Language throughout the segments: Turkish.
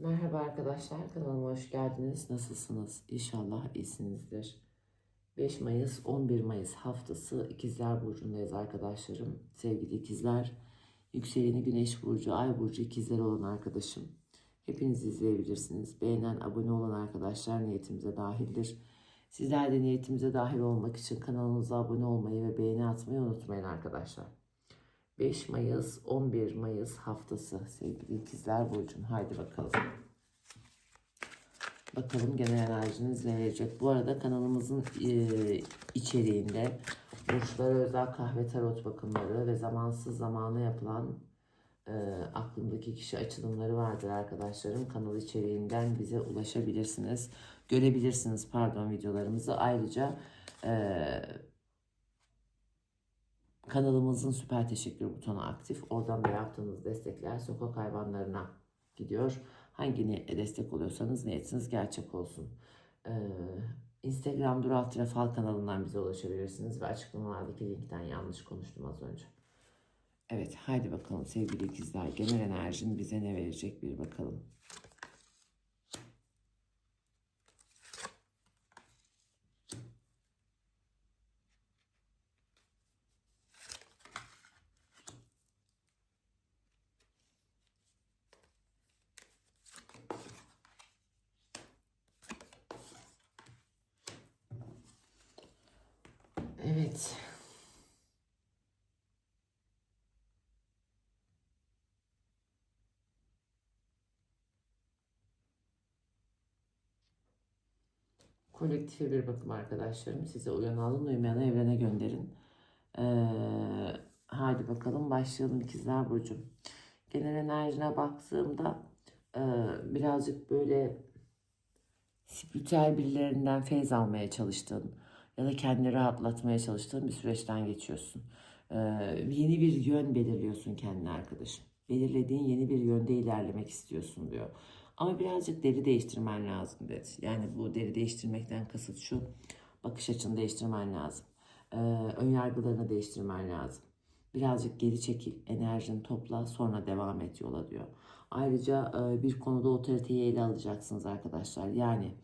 Merhaba arkadaşlar, kanalıma hoş geldiniz. Nasılsınız? İnşallah iyisinizdir. 5 Mayıs, 11 Mayıs haftası İkizler Burcu'ndayız arkadaşlarım. Sevgili ikizler, yükseleni Güneş Burcu, Ay Burcu ikizler olan arkadaşım. Hepiniz izleyebilirsiniz. Beğenen, abone olan arkadaşlar niyetimize dahildir. Sizler de niyetimize dahil olmak için kanalımıza abone olmayı ve beğeni atmayı unutmayın arkadaşlar. 5 Mayıs 11 Mayıs haftası sevgili ikizler burcum. Haydi bakalım. Bakalım genel enerjiniz ne verecek. Bu arada kanalımızın e, içeriğinde burçlara özel kahve tarot bakımları ve zamansız zamana yapılan e, aklımdaki kişi açılımları vardır arkadaşlarım. Kanal içeriğinden bize ulaşabilirsiniz. Görebilirsiniz pardon videolarımızı. Ayrıca e, Kanalımızın süper teşekkür butonu aktif. Oradan da yaptığınız destekler sokak hayvanlarına gidiyor. Hangi destek oluyorsanız niyetiniz gerçek olsun. Ee, Instagram Dural Trafal kanalından bize ulaşabilirsiniz ve açıklamalardaki linkten yanlış konuştum az önce. Evet haydi bakalım sevgili ikizler genel enerjin bize ne verecek bir bakalım. Evet. Kolektife bir bakım arkadaşlarım. Size uyan alın uymayanı evrene gönderin. Ee, hadi bakalım başlayalım ikizler Burcu. Genel enerjine baktığımda e, birazcık böyle spiritüel birilerinden feyz almaya çalıştığın ya da kendini rahatlatmaya çalıştığın bir süreçten geçiyorsun. Ee, yeni bir yön belirliyorsun kendine arkadaşım. Belirlediğin yeni bir yönde ilerlemek istiyorsun diyor. Ama birazcık deri değiştirmen lazım dedi. Yani bu deri değiştirmekten kasıt şu. Bakış açını değiştirmen lazım. Ee, ön yargılarını değiştirmen lazım. Birazcık geri çekil, enerjini topla, sonra devam et yola diyor. Ayrıca e, bir konuda otoriteyi ele alacaksınız arkadaşlar. Yani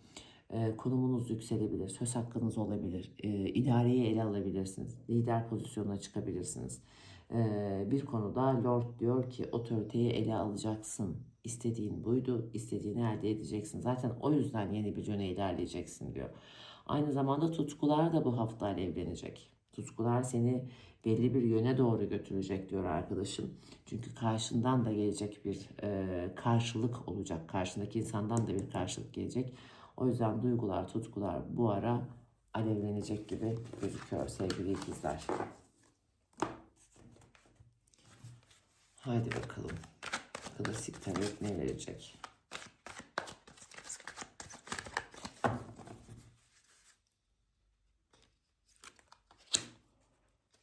e, konumunuz yükselebilir, söz hakkınız olabilir, e, idareyi ele alabilirsiniz, lider pozisyonuna çıkabilirsiniz. E, bir konuda Lord diyor ki otoriteyi ele alacaksın. İstediğin buydu, istediğini elde edeceksin. Zaten o yüzden yeni bir yöne ilerleyeceksin diyor. Aynı zamanda tutkular da bu hafta alevlenecek. Tutkular seni belli bir yöne doğru götürecek diyor arkadaşım. Çünkü karşından da gelecek bir e, karşılık olacak. Karşındaki insandan da bir karşılık gelecek. O yüzden duygular, tutkular bu ara alevlenecek gibi gözüküyor sevgili ikizler. Haydi bakalım. Klasik tarot ne verecek?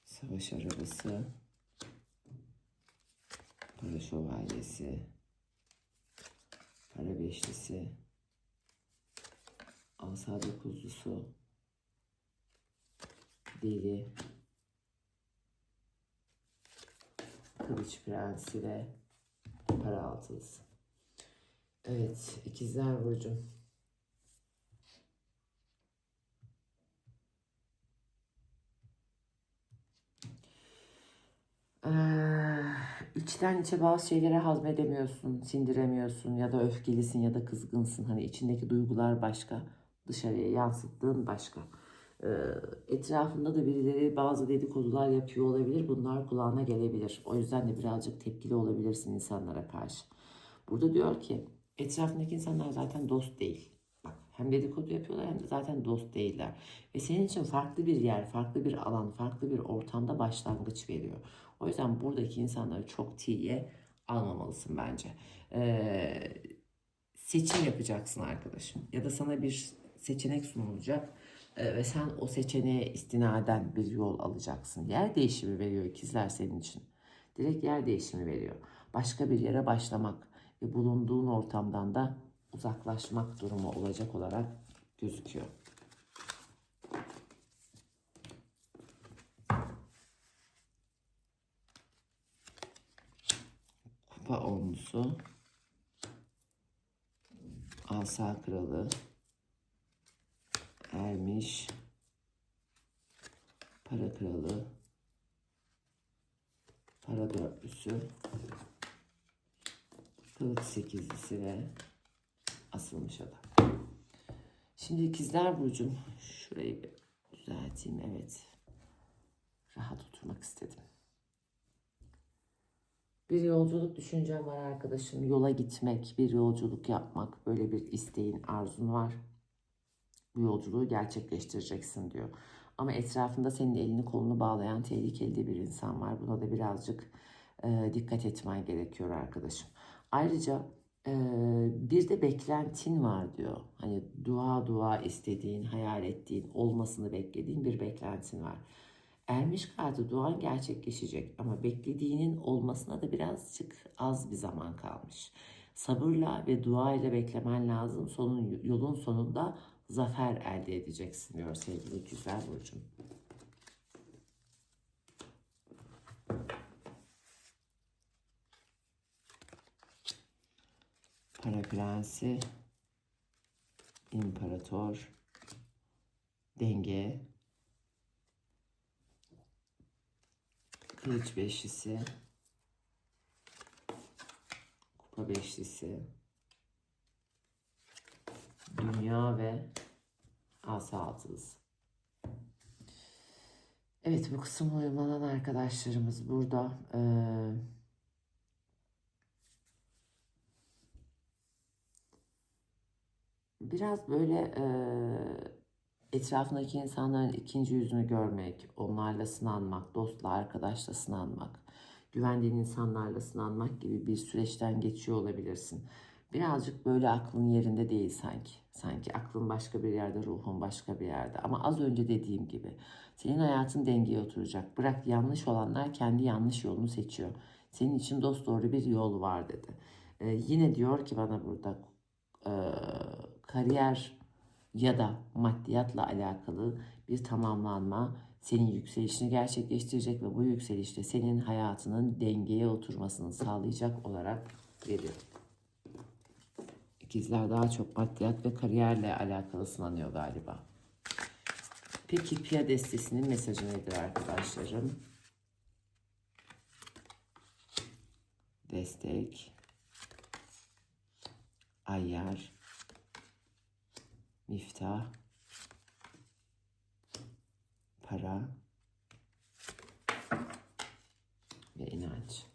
Savaş arabası. Para şövalyesi. Para beşlisi. Asa dokuzlusu. Deli. Kılıç prensi ve para altılısı. Evet, ikizler burcu. Ee, içten içe bazı şeyleri hazmedemiyorsun, sindiremiyorsun ya da öfkelisin ya da kızgınsın. Hani içindeki duygular başka, dışarıya yansıttığın başka. Ee, etrafında da birileri bazı dedikodular yapıyor olabilir. Bunlar kulağına gelebilir. O yüzden de birazcık tepkili olabilirsin insanlara karşı. Burada diyor ki etrafındaki insanlar zaten dost değil. Bak hem dedikodu yapıyorlar hem de zaten dost değiller. Ve senin için farklı bir yer, farklı bir alan, farklı bir ortamda başlangıç veriyor. O yüzden buradaki insanları çok tiye almamalısın bence. Ee, seçim yapacaksın arkadaşım. Ya da sana bir seçenek sunulacak ee, ve sen o seçeneğe istinaden bir yol alacaksın. Yer değişimi veriyor ikizler senin için. Direkt yer değişimi veriyor. Başka bir yere başlamak ve bulunduğun ortamdan da uzaklaşmak durumu olacak olarak gözüküyor. Kupa onlusu. Asa kralı. Ermiş. Para kralı. Para dörtlüsü. Kılıç sekizlisi ve asılmış adam. Şimdi ikizler burcum. Şurayı bir düzelteyim. Evet. Rahat oturmak istedim. Bir yolculuk düşüncem var arkadaşım. Yola gitmek, bir yolculuk yapmak, böyle bir isteğin, arzun var. Bu yolculuğu gerçekleştireceksin diyor. Ama etrafında senin elini kolunu bağlayan tehlikeli bir insan var. Buna da birazcık e, dikkat etmen gerekiyor arkadaşım. Ayrıca e, bir de beklentin var diyor. Hani dua dua istediğin, hayal ettiğin, olmasını beklediğin bir beklentin var. Ermiş kartı duan gerçekleşecek ama beklediğinin olmasına da birazcık az bir zaman kalmış. Sabırla ve dua ile beklemen lazım. Sonun, yolun sonunda zafer elde edeceksin diyor sevgili güzel burcum. Para prensi, imparator, denge, kılıç beşlisi, kupa beşlisi, dünya ve asa altılısı. Evet bu kısım uyumlanan arkadaşlarımız burada. Ee, biraz böyle e, etrafındaki insanların ikinci yüzünü görmek, onlarla sınanmak, dostla, arkadaşla sınanmak, güvendiğin insanlarla sınanmak gibi bir süreçten geçiyor olabilirsin. Birazcık böyle aklın yerinde değil sanki. Sanki aklın başka bir yerde, ruhun başka bir yerde. Ama az önce dediğim gibi senin hayatın dengeye oturacak. Bırak yanlış olanlar kendi yanlış yolunu seçiyor. Senin için dost doğru bir yol var dedi. Ee, yine diyor ki bana burada e, kariyer ya da maddiyatla alakalı bir tamamlanma senin yükselişini gerçekleştirecek ve bu yükselişte senin hayatının dengeye oturmasını sağlayacak olarak veriyor. İkizler daha çok maddiyat ve kariyerle alakalı sınanıyor galiba. Peki Pia destesinin mesajı nedir arkadaşlarım? Destek, ayar, miftah, para ve inanç.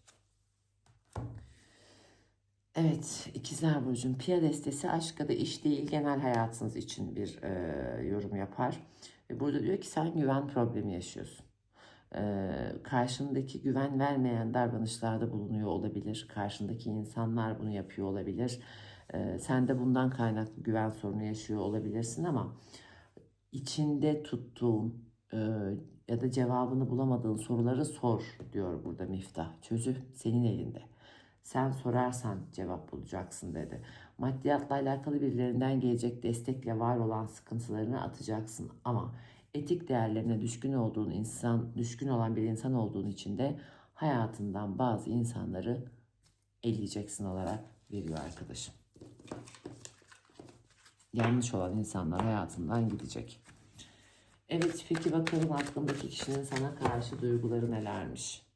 Evet, ikizler burcun Pia destesi aşk ya da iş değil genel hayatınız için bir e, yorum yapar. Ve burada diyor ki sen güven problemi yaşıyorsun. E, karşındaki güven vermeyen davranışlarda bulunuyor olabilir. Karşındaki insanlar bunu yapıyor olabilir. E, sen de bundan kaynaklı güven sorunu yaşıyor olabilirsin ama içinde tuttuğun e, ya da cevabını bulamadığın soruları sor diyor burada Miftah. Çözü senin elinde. Sen sorarsan cevap bulacaksın dedi. Maddiyatla alakalı birilerinden gelecek destekle var olan sıkıntılarını atacaksın ama etik değerlerine düşkün olduğun insan, düşkün olan bir insan olduğun için de hayatından bazı insanları eleyeceksin olarak veriyor arkadaşım. Yanlış olan insanlar hayatından gidecek. Evet peki bakalım aklındaki kişinin sana karşı duyguları nelermiş?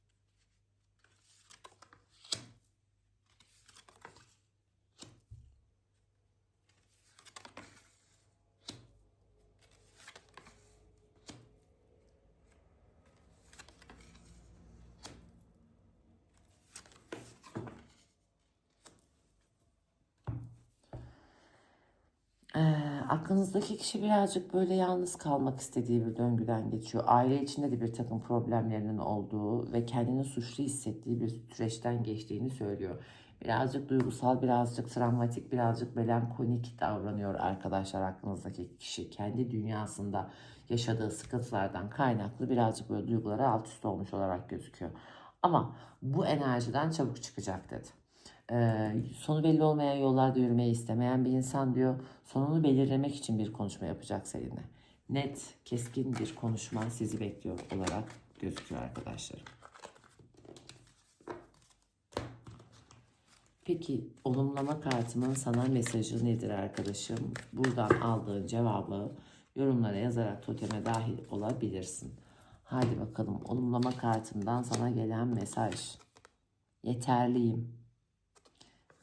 Ee, aklınızdaki kişi birazcık böyle yalnız kalmak istediği bir döngüden geçiyor. Aile içinde de bir takım problemlerinin olduğu ve kendini suçlu hissettiği bir süreçten geçtiğini söylüyor. Birazcık duygusal, birazcık travmatik, birazcık melankolik davranıyor arkadaşlar aklınızdaki kişi. Kendi dünyasında yaşadığı sıkıntılardan kaynaklı birazcık böyle duyguları alt üst olmuş olarak gözüküyor. Ama bu enerjiden çabuk çıkacak dedi. Sonu belli olmayan yollarda yürümeyi istemeyen bir insan diyor. Sonunu belirlemek için bir konuşma yapacak seninle. Net, keskin bir konuşma sizi bekliyor olarak gözüküyor arkadaşlarım. Peki olumlama kartımın sana mesajı nedir arkadaşım? Buradan aldığın cevabı yorumlara yazarak toteme dahil olabilirsin. Hadi bakalım olumlama kartından sana gelen mesaj. Yeterliyim.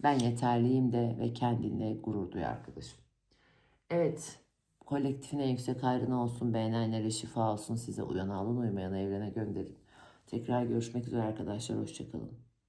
Ben yeterliyim de ve kendinle gurur duy arkadaşım. Evet. Kolektifin en yüksek hayrına olsun. Beğenenlere şifa olsun. Size uyan alın uymayan evrene gönderin. Tekrar görüşmek üzere arkadaşlar. Hoşçakalın.